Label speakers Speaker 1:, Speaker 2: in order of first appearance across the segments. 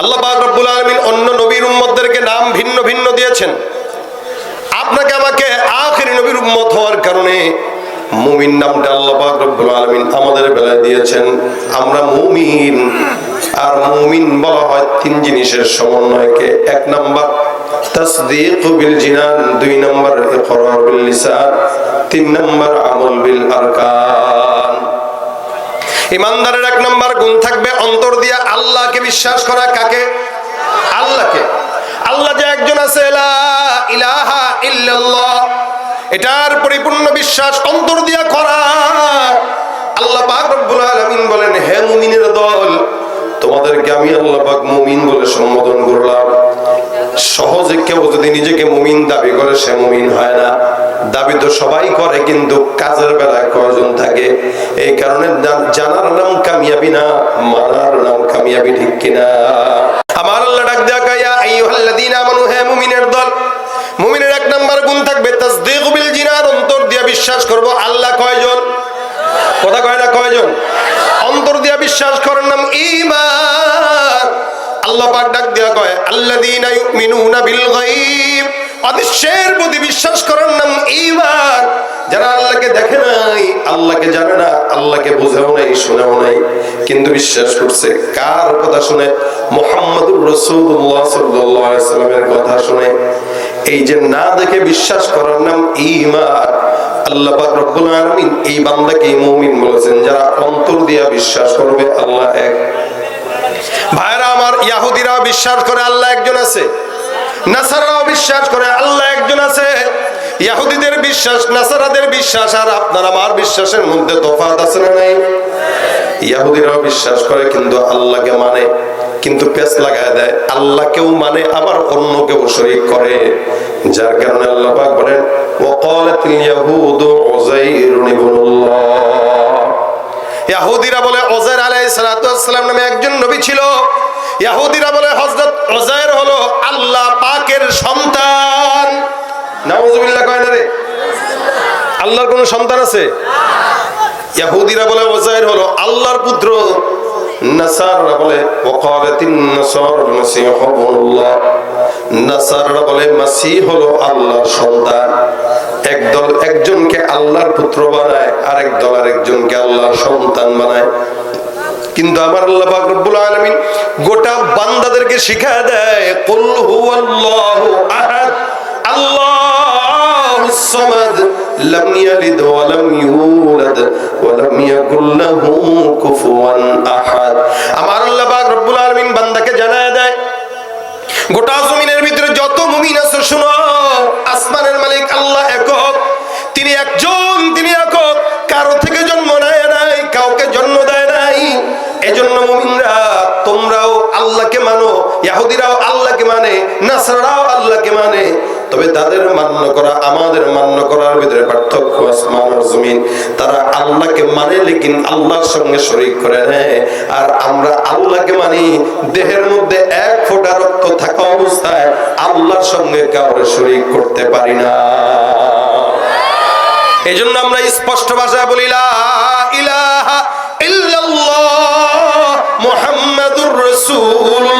Speaker 1: আল্লাহ রব্বুল আলমিন অন্য নবীর উম্মতদেরকে নাম ভিন্ন ভিন্ন দিয়েছেন। আপনাকে আমাকে আখেরি নবীর উম্মত হওয়ার কারণে মুমিন নামটা আল্লাহ রব্বুল আলামিন আমাদের বেলায় দিয়েছেন। আমরা মুমিন, আর মুমিন বলা হয় তিন জিনিসের সমন্বয়কে। এক নাম্বার দুই নাম্বার তিন নম্বর, আমল বিল আরকান। ইমানদারের এক নম্বর গুণ থাকবে অন্তর দিয়া আল্লাহকে বিশ্বাস করা কাকে? আল্লাহকে। আল্লাহ যে একজন আছে ইলাহা ইল্লাল্লাহ, এটার পরিপূর্ণ বিশ্বাস অন্তর দিয়া করা। আল্লাহ পাক রব্বুল আলামিন বলেন, হে মুমিনের দল, তোমাদেরকে আমি আল্লাহ পাক মুমিন বলে সম্বোধন করলাম। সহজে কেউ যদি নিজেকে মুমিন দাবি করে, সে মুমিন হয় না। দাবি তো সবাই করে, কিন্তু কাজের বেলায় কয়জন থাকে? এই কারণে জানার নাম কামিয়াবি না, মানার নাম কামিয়াবি ঠিক কিনা? আমার আল্লাহ ডাক দেয়া আমানু মুমিনের দল, মুমিনের এক নাম্বার গুণ থাকবে তাসদীক বিল জিনার, অন্তর দিয়া বিশ্বাস করব, আল্লাহ কয়জন? কথা কয় না কয়জন? অন্তর দিয়া বিশ্বাস করার নাম ঈমান আল্লাহ পাক ডাক কয় বিল অদৃশ্যের প্রতি বিশ্বাস করার নাম যারা আল্লাহকে দেখে নাই, আল্লাহকে জানে না, আল্লাহকে বোঝেও নাই, শুনেও নাই, কিন্তু বিশ্বাস করছে। কার কথা শুনে? মোহাম্মদুর রসুল্লাহ কথা শুনে। এই যে না দেখে বিশ্বাস করার নাম আল্লাহ পাক রব্বুল এই বান্দাকে মুমিন বলেছেন, যারা অন্তর দিয়া বিশ্বাস করবে, আল্লাহ এক। ভাইরা আমার ইয়াহুদিরাও বিশ্বাস করে আল্লাহ একজন আছে। নাসারাও বিশ্বাস করে আল্লাহ একজন আছে। ইয়াহুদিদের বিশ্বাস, নাসারাদের বিশ্বাস, আর আপনার আমার বিশ্বাসের মধ্যে তফাত আছে না নাই? ইয়াহুদিরাও বিশ্বাস করে কিন্তু আল্লাহকে মানে কিন্তু পেঁচ লাগায় দেয়। আল্লাহ কেউ মানে আবার অন্যকেও শরীর করে। যার কারণে আল্লাহ পাক বলেন ওয়াকালাতিল ইয়াহুদু উযাইরুন ইবনুল্লাহ। ইয়াহুদিরা বলে ওজাইর আলাই সালাতাম নামে একজন নবী ছিল। ইয়াহুদিরা বলে হজরত ওজাইর হলো আল্লাহ পাকের সন্তান। নাউজুবিল্লাহ কয় না রে? আল্লাহর কোন সন্তান আছে? ইয়াহুদিরা বলে ওজাইর হলো আল্লাহর পুত্র। নাসাররা বলে ওয়াকালাতিন নাসার মাসিহ ইবনুল্লাহ নাসাররা বলে, মাসিহ হলো আল্লাহর সন্তান। একদল একজনকে আল্লাহর পুত্র বানায়, আরেক দল আরেকজনকে আল্লাহর সন্তান বানায়। কিন্তু আমার আল্লাহ পাক রব্বুল আলামিন গোটা বান্দাদেরকে শিখায় দেয়, কুল হুয়াল্লাহু আহাদ আল্লাহুস সামাদ। ওয়া লাম ইউলাদ ওয়া লাম ইয়াকুল লাহু কুফুয়ান আহাদ আমার আল্লাহ পাক রব্বুল আলামিন বান্দাকে জানায় দেয়, গোটা জমিনের ভিতরে যত মুমিন আছে, শুনো, আসমানের মালিক আল্লাহ একক, তিনি একজন, তিনি একক, কারও থেকে জন্ম নেয় নাই, কাউকে জন্ম দেয় নাই। এজন্য মুমিনরা, তোমরাও আল্লাহকে মানো, ইয়াহুদিরাও আল্লাহকে মানে নাসারাও আল্লাহকে মানে। তবে তাদের মান্য করা, আমাদের মান্য করার ভিতরে পার্থক্য আসমান জমিন। তারা আল্লাহকে মানে লেকিন আল্লাহর সঙ্গে শরীক করে নেয় আর আমরা আল্লাহকে মানি, দেহের মধ্যে এক ফোঁটা রক্ত থাকা অবস্থায় আল্লাহর সঙ্গে কাউরে শরীক করতে পারি না। এই জন্য আমরা স্পষ্ট ভাষায় বলি, লা ইলাহা ইল্লাল্লাহ মুহাম্মাদুর রাসূলুল্লাহ।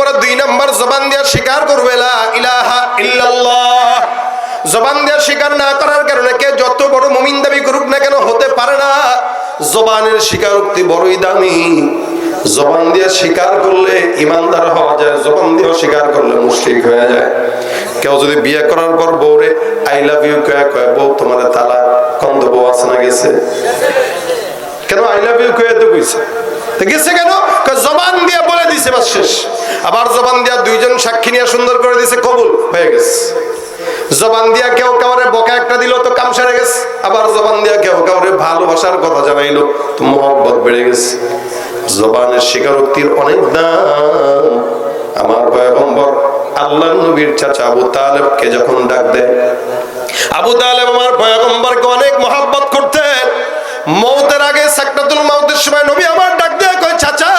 Speaker 1: এরপরে দুই নাম্বার জবান দিয়া স্বীকার করবে জবান দিয়া স্বীকার না করার কারণে কে যত বড় মুমিন দাবি করুক না কেন হতে পারে না। জবানের স্বীকারোক্তি বড়ই দামি। জবান দিয়ে স্বীকার করলে ইমানদার হওয়া যায়, জবান দিয়ে স্বীকার করলে মুশরিক হয়ে যায়। কেউ যদি বিয়ে করার পর বউরে, আই লাভ ইউ কয়ে কয়ে, বউ, তোমার তালা কন্দ বউ আছে না গেছে? কেন, আই লাভ ইউ কয়ে তো কইছে গেছে কেন? জবান দিয়ে দিছে, বাস শেষ। আবার জবান দিয়া দুইজন সাক্ষী নিয়ে সুন্দর করে দিছে, কবুল। হয়ে গেছে। জবান দিয়া কেউ কাউরে বকা একটা দিল, তো কাম সেরে গেছে। আবার জবান দিয়া কেউ কাউরে ভালোবাসার কথা জানাইলো, তো মহব্বত বেড়ে গেছে। জবানের স্বীকারোক্তির অনেক দাম। আমার পয়গম্বর আল্লাহ নবীর চাচা আবু তালেবকে যখন ডাক দেয়, আবু তালেব আমার পয়গম্বরকে অনেক মহব্বত করতেন। মৌতের আগে সাকরাতুল মৌতের সময় নবী আমার ডাক দেয়, কয়, চাচা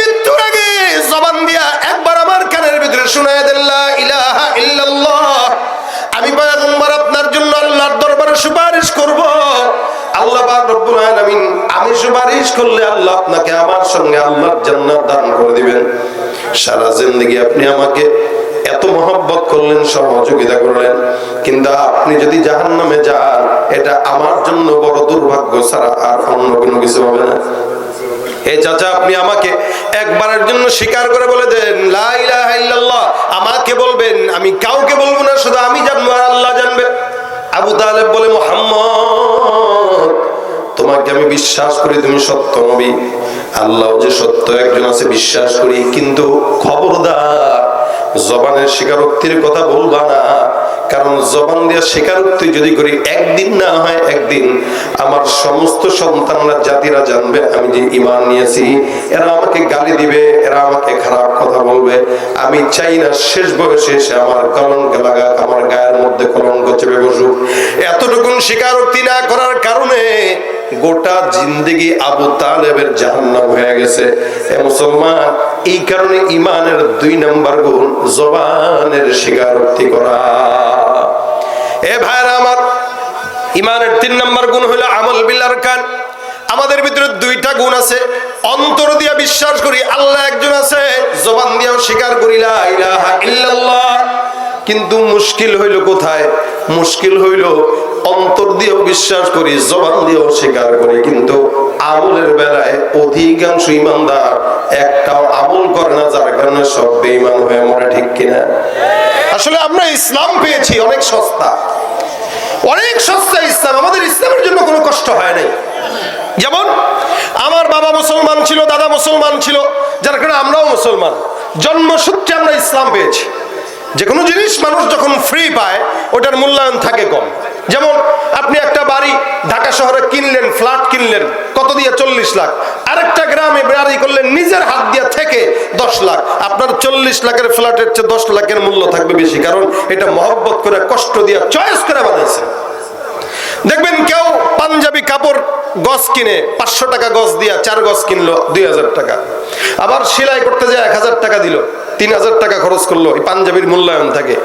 Speaker 1: মৃত্যুর আগে জবান দিয়া একবার আমার কানের ভিতরে শুনায় দেন, লা ইলাহা ইল্লাল্লাহ। আমি পয়গম্বর আপনার জন্য আল্লাহর দরবারে সুপারিশ করব। সারা জিন্দগি আপনি আমাকে এত মহব্বত করলেন, সহযোগিতা করলেন, কিন্তু আপনি যদি জাহান্নামে যান, এটা আমার জন্য বড় দুর্ভাগ্য ছাড়া আর অন্য কোনো কিছু হবে না। এই চাচা, আপনি আমাকে একবারের জন্য স্বীকার করে বলে দেন আমাকে বলবেন, আমি কাউকে বলব না, শুধু আমি জানব আর আল্লাহ জানবে। আবু তাহলে বলে, মোহাম্মদ, তোমাকে আমি বিশ্বাস করি, তুমি সত্য নবী। আল্লাহ যে সত্য, একজন আছে, বিশ্বাস করি। কিন্তু খবরদার জবানের স্বীকারোক্তির কথা বলবা না। কারণ জবান দিয়ে স্বীকারোক্তি যদি করি, একদিন না হয় একদিন আমার সমস্ত সন্তানরা, জাতিরা জানবে, আমি যে ইমান নিয়েছি, এরা আমাকে গালি দিবে, এরা আমাকে খারাপ কথা বলবে। আমি চাই না শেষ বয়সে এসে আমার কলঙ্ক লাগা আমার গায়ের মধ্যে কলঙ্ক চেপে বসুক। এতটুকুন স্বীকারোক্তি না করার কারণে গোটা জিন্দগি আবু তালেবের জাহান্নাম হয়ে গেছে। এ মুসলমান, এই কারণে ইমানের দুই নাম্বার গুণ জবানের স্বীকারোক্তি করা। এ ভাইরা আমার ইমানের তিন নাম্বার গুণ হলো আমল বিল্লার কান আমাদের ভিতরে দুইটা গুণ আছে। অন্তর দিয়া বিশ্বাস করি, আল্লাহ একজন আছে, জবান দিয়াও স্বীকার করি, লা ইলাহা ইল্লাল্লাহ। কিন্তু মুশকিল হইল কোথায়? মুশকিল হইল অন্তর দিয়েও বিশ্বাস করি, জবান দিয়েও স্বীকার করি, কিন্তু আমলের বেলায় অধিকাংশ ইমানদার একটাও আমল করে না, যার কারণে সব বেঈমান হয়ে মরে, ঠিক কিনা? আসলে আমরা ইসলাম পেয়েছি অনেক সস্তা। অনেক সস্তা ইসলাম, আমাদের ইসলামের জন্য কোনো কষ্ট হয় নাই। যেমন, আমার বাবা মুসলমান ছিল, দাদা মুসলমান ছিল, যার কারণে আমরাও মুসলমান। জন্মসূত্রে আমরা ইসলাম পেয়েছি। যে কোনো জিনিস মানুষ যখন ফ্রি পায়, ওটার মূল্যায়ন থাকে কম। যেমন আপনি একটা বাড়ি ঢাকা শহরে কিনলেন ফ্ল্যাট কিনলেন, কত দিয়ে? চল্লিশ লাখ। আরেকটা গ্রামে বাড়ি করলেন, নিজের হাত দিয়ে থেকে দশ লাখ। আপনার চল্লিশ লাখের ফ্ল্যাটের চেয়ে দশ লাখের মূল্য থাকবে বেশি, কারণ এটা মহব্বত করে, কষ্ট দিয়ে চয়েস করে বানাইছে। দেখবেন কেউ পাঞ্জাবি কাপড় গজ কিনে, পাঁচশো টাকা গজ দিয়া, চার গজ কিনলো, দুই হাজার টাকা। আবার সেলাই করতে যায়, এক হাজার টাকা দিল। তিন হাজার টাকা খরচ করল, এই পাঞ্জাবির মূল্যায়ন থাকে।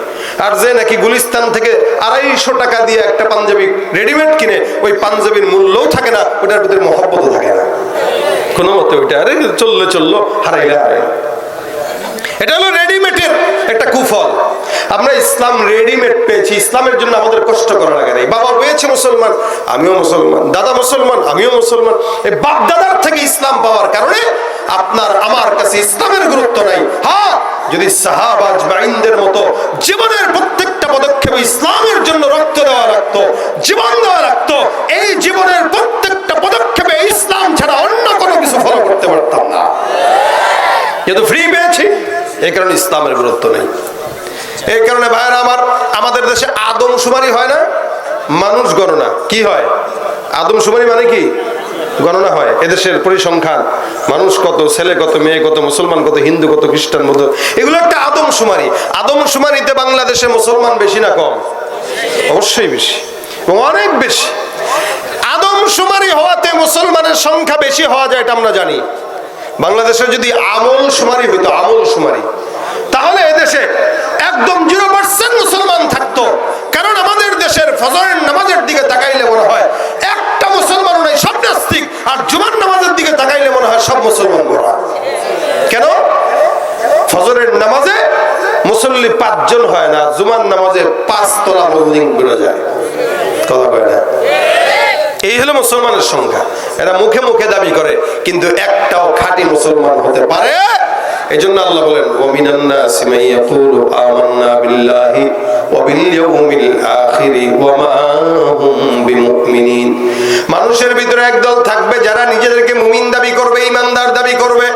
Speaker 1: আর যে নাকি গুলিস্তান থেকে আড়াইশো টাকা দিয়ে একটা পাঞ্জাবি রেডিমেড কিনে, ওই পাঞ্জাবির মূল্যও থাকে না, ওটার ভিতরে মহব্বতও থাকে না। কোনো মতে ওইটা, আরে চললে চলল হারাইলে হারাইলে এটা হলো রেডিমেডের একটা কুফল। আমরা ইসলাম রেডিমেড পেয়েছি, ইসলামের জন্য আমাদের কষ্ট করা লাগে নাই। বাবা পেয়েছে মুসলমান, আমিও মুসলমান, দাদা মুসলমান, আমিও মুসলমান। এই বাপ দাদার থেকে ইসলাম পাওয়ার কারণে আপনার, আমার কাছে ইসলামের গুরুত্ব নাই। হ্যাঁ যদি সাহাবাজ বাইনদের মতো জীবনের প্রত্যেকটা পদক্ষেপে ইসলামের জন্য রক্ত দেওয়া লাগতো, জীবন দেওয়া লাগতো, এই জীবনের প্রত্যেকটা পদক্ষেপে ইসলাম ছাড়া অন্য কোনো কিছু ফলো করতে পারতাম না। যেহেতু ফ্রি পেয়েছি, এই কারণে ইসলামের গুরুত্ব নেই। এই কারণে ভাইয়েরা আমার, আমাদের দেশে আদম আদমশুমারি হয় না, মানুষ গণনা। কি হয়? আদম আদমশুমারি মানে কি? গণনা হয়। এদেশের পরিসংখ্যান, মানুষ কত, ছেলে কত, মেয়ে কত, মুসলমান কত, হিন্দু কত, খ্রিস্টান কত, এগুলো একটা আদমশুমারি। আদমশুমারিতে বাংলাদেশে মুসলমান বেশি না কম? অবশ্যই বেশি। এবং অনেক বেশি। আদমশুমারি হওয়াতে মুসলমানের সংখ্যা বেশি হওয়া যায় এটা আমরা জানি। বাংলাদেশে যদি আমল সুমারি হইতো আমল সুমারি তাহলে এদেশে একদম জিরো পার্সেন্ট মুসলমান থাকতো। কারণ আমাদের দেশের ফজরের নামাজের দিকে তাকাইলে মনে হয় আর জুমার নামাজের দিকে তাকাইলে মনে হয় সব মুসলমান গোড়া কেন? ফজরের নামাজে মুসল্লি পাঁচজন হয় না, জুমার নামাজে পাঁচ তলা বিল্ডিং বেরো যায়। কথা কয় না? এই হলো মুসলমানের সংখ্যা। এরা মুখে মুখে দাবি করে, কিন্তু একটাও খাঁটি মুসলমান হতে পারে। এই জন্য আল্লাহ বলেন, ওমিনান নাসি মান ইয়াকুলু আমান্না বিল্লাহি ওয়া বিল ইয়াউমিল আখিরি ওয়া মা হুম বিমুমিনিন। মানুষের ভিতরে একদল থাকবে যারা নিজেদেরকে মুমিন দাবি করবে, ইমানদার দাবি করবে।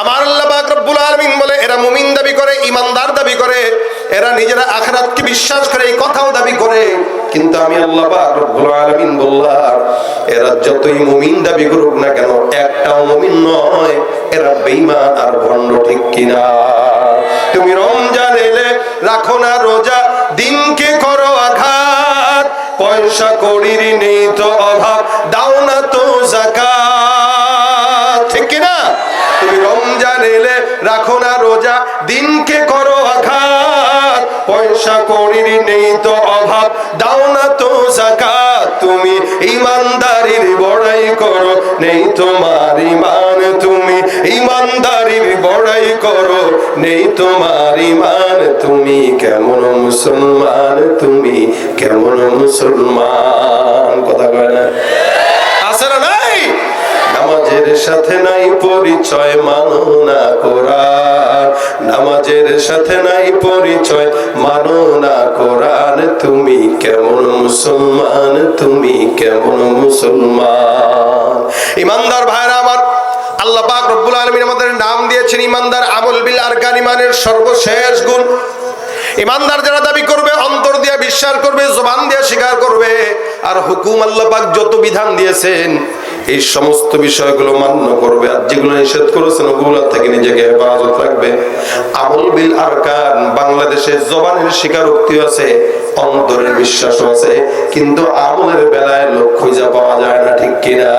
Speaker 1: আমার আল্লাহ রব্বুল আলামিন বলে, এরা মুমিন দাবি করে, ইমানদার দাবি করে, এরা নিজেরা আখিরাতকে বিশ্বাস করে, এই কথাও দাবি করে। কিন্তু আমি আল্লাহ রব্বুল আলামিন বললাম, এরা যতই মুমিন দাবি করুক না কেন, একটাও মুমিন নয়, এরা বেঈমান আর ভণ্ড ঠিক কিনা। তুমি রমজান এলে রাখো না রোজা পয়সা করির নেই তো অভাব। দাও না তো জাকাত। ঠিক তুমি রমজান এলে রাখো না রোজা, দিনকে করো পয়সা করির নেই তো অভাব। দাও না তো তুমি ইমানদারির বড়াই করো। নেই তোমার ইমান, তুমি ইমানদারির নেই তোমার ইমান তুমি কেমন মুসলমান? তুমি কেমন মুসলমান? কথা কয় না? সাথে নাই পরিচয়, মানো না কোরআন। নামাজের সাথে নাই পরিচয়, মানো না কোরআন। তুমি কেমন মুসলমান? তুমি কেমন মুসলমান? ইমানদার ভাইরা, আমার আল্লাহ পাক রব্বুল আলামিন আমাদের নাম দিয়েছেন ইমানদার আমল বিল আরকান, ইমানের সর্বশেষ গুণ। ইমানদার যারা দাবি করবে, অন্তর দিয়ে বিশ্বাস করবে, জবান দিয়ে স্বীকার করবে, আর হুকুম আল্লাহ পাক যত বিধান দিয়েছেন, এই সমস্ত বিষয়গুলো মান্য করবে। আর যেগুলো নিষেধ করেছেন, ওগুলো থেকে নিজেকে হেফাজত রাখবে। আমল বিল আরকান, বাংলাদেশে জবানের স্বীকারোক্তি আছে, অন্তরের বিশ্বাসও আছে, কিন্তু আমলের বেলায় লোক খুঁজে পাওয়া যায় না, ঠিক কিনা?